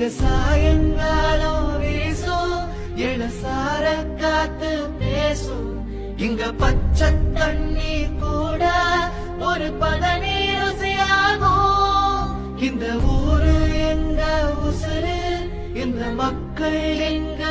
இங்கு சாயங்காலம் வீசும் இளசார காத்து பேசும் இங்க பச்சை தண்ணி கூட ஒரு பதனி ருசியாகும் இந்த ஊரு எங்க உசுறு இந்த மக்கள் எங்க